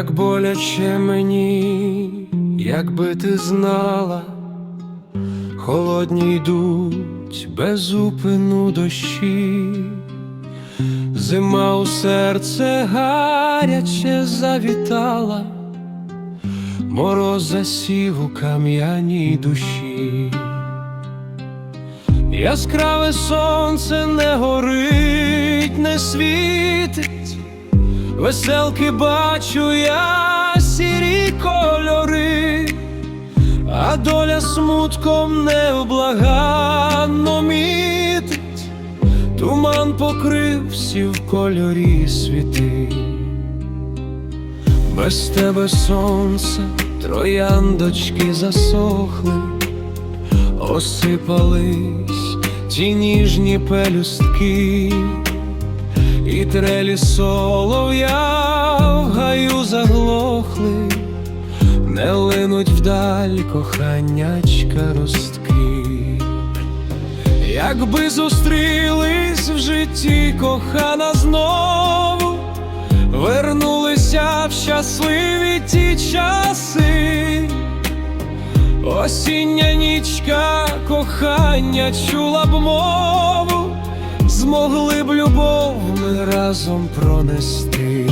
Як боляче мені, якби ти знала, холодні йдуть без зупину дощі, зима у серце гаряче завітала, мороз засів у кам'яній душі. Яскраве сонце не горить, не світить, веселки бачу я сірі кольори, а доля смутком невблаганно мітить, туман покрив всі в кольорі світи. Без тебе сонце, трояндочки засохли. Осипались ті ніжні пелюстки, і трелі солов'я в гаю заглохли, не линуть вдаль коханячка ростки. Якби зустрілись в житті кохана знову, вернулися в щасливі ті часи. Осіння нічка кохання чула б мову, змогли б любов разом пронести.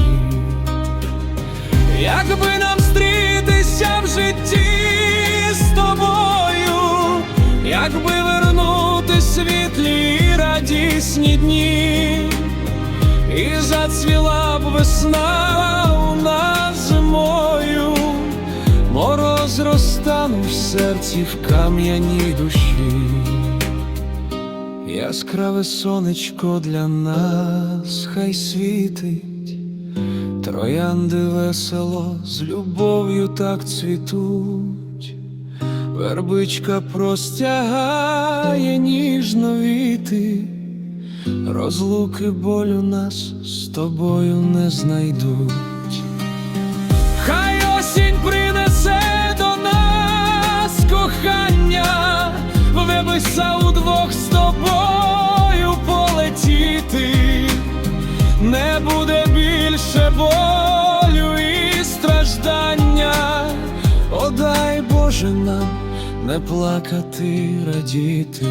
Якби нам стрітися в житті з тобою, якби вернути світлі радісні дні, і зацвіла б весна у нас зимою. Мороз розтанув в серці в кам'яній душі, яскраве сонечко для нас хай світить, троянди весело з любов'ю так цвітуть, вербичка простягає ніжно віти, розлуки болю нас з тобою не знайдуть. Боже нам не плакати, радіти.